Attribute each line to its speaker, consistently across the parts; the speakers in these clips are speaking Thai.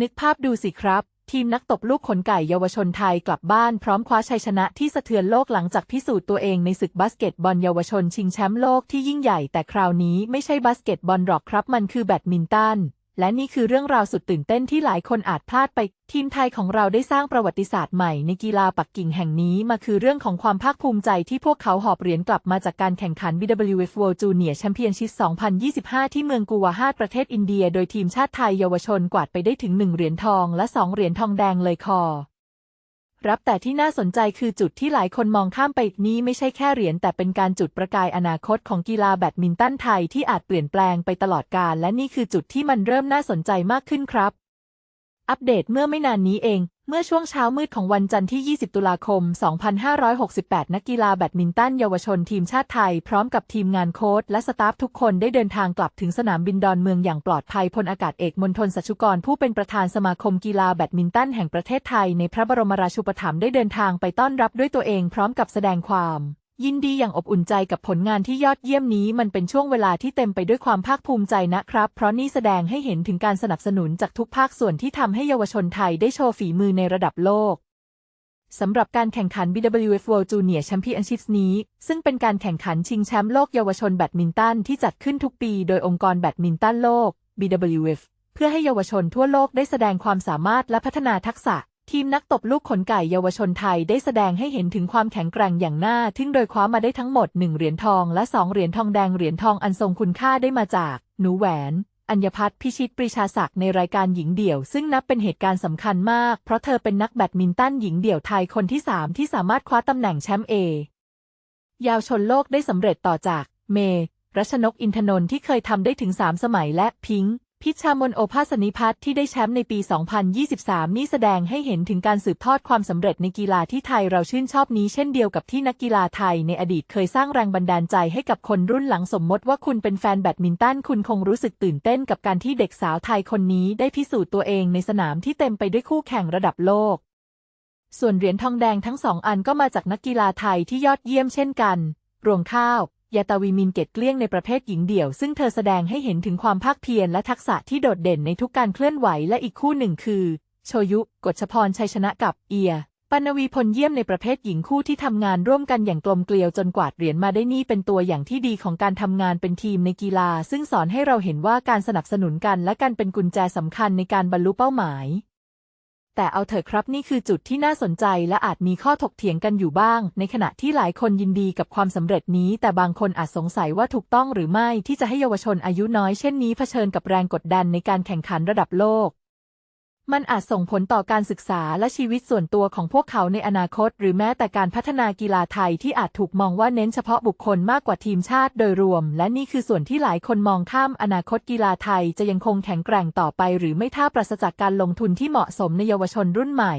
Speaker 1: นึกภาพดูสิครับ ทีมนักตบลูกขนไก่เยาวชนไทยกลับบ้านพร้อมคว้าชัยชนะที่สะเทือนโลกหลังจากพิสูจน์ตัวเองในศึกบาสเกตบอลเยาวชนชิงแชมป์โลกที่ยิ่งใหญ่แต่คราวนี้ไม่ใช่บาสเกตบอลหรอกครับมันคือแบดมินตัน และนี่คือเรื่องราวสุดตื่นเต้นที่หลายคนอาจพลาดไป ทีมไทยของเราได้สร้างประวัติศาสตร์ใหม่ในกีฬาปักกิ่งแห่งนี้มาคือเรื่องของความภาคภูมิใจที่พวกเขาหอบเหรียญกลับมาจากการแข่งขัน BWF World Junior Championship 2025 ที่เมืองกูวาฮาตประเทศอินเดีย โดยทีมชาติไทยเยาวชนกวาดไปได้ถึง 1 เหรียญทองและ 2 เหรียญทองแดงเลยคอ รับแต่ที่น่าสนใจคือจุดที่หลายคนมองข้ามไปนี้ไม่ใช่แค่เหรียญแต่เป็นการจุดประกายอนาคตของกีฬาแบดมินตันไทยที่อาจเปลี่ยนแปลงไปตลอดกาลและนี่คือจุดที่มันเริ่มน่าสนใจมากขึ้นครับ อัปเดตเมื่อไม่นานนี้เอง เมื่อช่วงเช้ามืดของวันจันทร์ที่ 20 ตุลาคม 2568 นักกีฬาแบดมินตันเยาวชนทีมชาติไทย พร้อมกับทีมงานโค้ชและสตาฟทุกคนได้เดินทางกลับถึงสนามบินดอนเมืองอย่างปลอดภัยพลอากาศเอกมณฑลสัชชุกร ผู้เป็นประธานสมาคมกีฬาแบดมินตันแห่งประเทศไทยในพระบรมราชูปถัมภ์ได้เดินทางไปต้อนรับด้วยตัวเองพร้อมกับแสดงความ ยินดีอย่างอบอุ่นใจกับผลงานที่ยอดเยี่ยมนี้มันเป็นช่วงเวลาที่เต็มไปด้วยความภาคภูมิใจนะครับ เพราะนี่แสดงให้เห็นถึงการสนับสนุนจากทุกภาคส่วนที่ทำให้เยาวชนไทยได้โชว์ฝีมือในระดับโลกสำหรับการแข่งขัน BWF World Junior Championships นี้ ซึ่งเป็นการแข่งขันชิงแชมป์โลกเยาวชนแบดมินตันที่จัดขึ้นทุกปีโดยองค์กรแบดมินตันโลก BWF เพื่อให้เยาวชนทั่วโลกได้แสดงความสามารถและพัฒนาทักษะ ทีมนักตบลูกขนไก่เยาวชนไทยได้แสดงให้เห็นถึงความแข็งแกร่งอย่างน่าทึ่งโดยคว้ามาได้ทั้งหมด 1 เหรียญทองและ 2 เหรียญทองแดงเหรียญทองอันทรงคุณค่าได้มาจาก หนูแหวน อัญพัฒน์พิชิตปรีชาศักดิ์ในรายการหญิงเดี่ยว ซึ่งนับเป็นเหตุการณ์สำคัญมาก เพราะเธอเป็นนักแบดมินตันหญิงเดี่ยวไทยคนที่ 3 ที่สามารถคว้าตำแหน่งแชมป์เอยาวชนโลกได้สำเร็จต่อจาก เม รัชนกอินทนนท์ที่เคยทำได้ถึง 3 สมัยและพิงค์ พิชามนโอภาสนิพัฒน์ที่ได้แชมป์ในปี 2023 นี่แสดงให้เห็นถึงการสืบทอดความสำเร็จในกีฬาที่ไทยเราชื่นชอบนี้เช่นเดียวกับที่นักกีฬาไทยในอดีตเคยสร้างแรงบันดาลใจให้กับคนรุ่นหลังสมมติว่าคุณเป็นแฟนแบดมินตันคุณคงรู้สึกตื่นเต้นกับการที่เด็กสาวไทยคนนี้ได้พิสูจน์ตัวเองในสนามที่เต็มไปด้วยคู่แข่งระดับโลก ส่วนเหรียญทองแดงทั้งสองอันก็มาจากนักกีฬาไทยที่ยอดเยี่ยมเช่นกัน รวงข้าว ยาตาวีมินเกตเกลี้ยงในประเภทหญิงเดี่ยว ซึ่งเธอแสดงให้เห็นถึงความภาคเพียรและทักษะที่โดดเด่นในทุกการเคลื่อนไหวและอีกคู่หนึ่งคือ โชยุกฎชพรชัยชนะกับเอียปัณวีพลเยี่ยมในประเภทหญิงคู่ที่ทำงานร่วมกันอย่างกลมเกลียวจนกวาดเหรียญมาได้นี่เป็นตัวอย่างที่ดีของการทำงานเป็นทีมในกีฬา ซึ่งสอนให้เราเห็นว่าการสนับสนุนกันและการเป็นกุญแจสำคัญในการบรรลุเป้าหมาย แต่เอาเถอะครับนี่คือจุดที่น่าสนใจและอาจมีข้อถกเถียงกันอยู่บ้าง ในขณะที่หลายคนยินดีกับความสำเร็จนี้ แต่บางคนอาจสงสัยว่าถูกต้องหรือไม่ที่จะให้เยาวชนอายุน้อยเช่นนี้เผชิญกับแรงกดดันในการแข่งขันระดับโลก มันอาจส่งผลต่อการศึกษาและชีวิตส่วนตัวของพวกเขาในอนาคต หรือแม้แต่การพัฒนากีฬาไทยที่อาจถูกมองว่าเน้นเฉพาะบุคคลมากกว่าทีมชาติโดยรวม และนี่คือส่วนที่หลายคนมองข้ามอนาคตกีฬาไทยจะยังคงแข็งแกร่งต่อไป หรือไม่ถ้าปราศจากการลงทุนที่เหมาะสมในเยาวชนรุ่นใหม่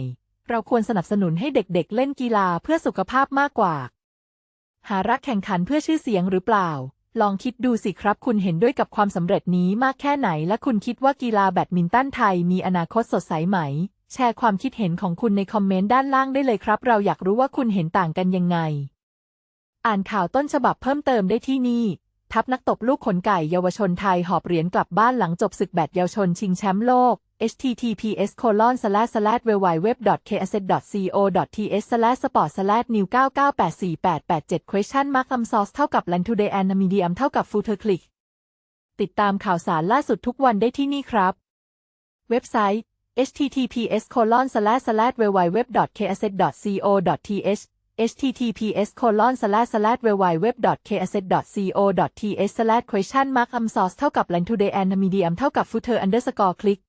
Speaker 1: เราควรสนับสนุนให้เด็กๆเล่นกีฬาเพื่อสุขภาพมากกว่า หารักแข่งขันเพื่อชื่อเสียงหรือเปล่า ลองคิดดูสิครับ คุณเห็นด้วยกับความสำเร็จนี้มากแค่ไหน และคุณคิดว่ากีฬาแบดมินตันไทยมีอนาคตสดใสไหม แชร์ความคิดเห็นของคุณในคอมเมนต์ด้านล่างได้เลยครับ เราอยากรู้ว่าคุณเห็นต่างกันยังไง อ่านข่าวต้นฉบับเพิ่มเติมได้ที่นี่ ทัพนักตบลูกขนไก่เยาวชนไทยหอบเหรียญกลับบ้านหลังจบศึกแบดเยาวชนชิงแชมป์โลก https colon slash slash www.ksz.co.th slash sport slash new 9984887 question mark um source เท่ากับ land today and medium เท่ากับ footer click ติดตามข่าวสารล่าสุดทุกวันได้ที่นี่ครับ เว็บไซต์ https colon slash slash www.ksz.co.th https colon slash slash www.ksz.co.th slash question mark um source เท่ากับ land today and medium เท่ากับ footer underscore click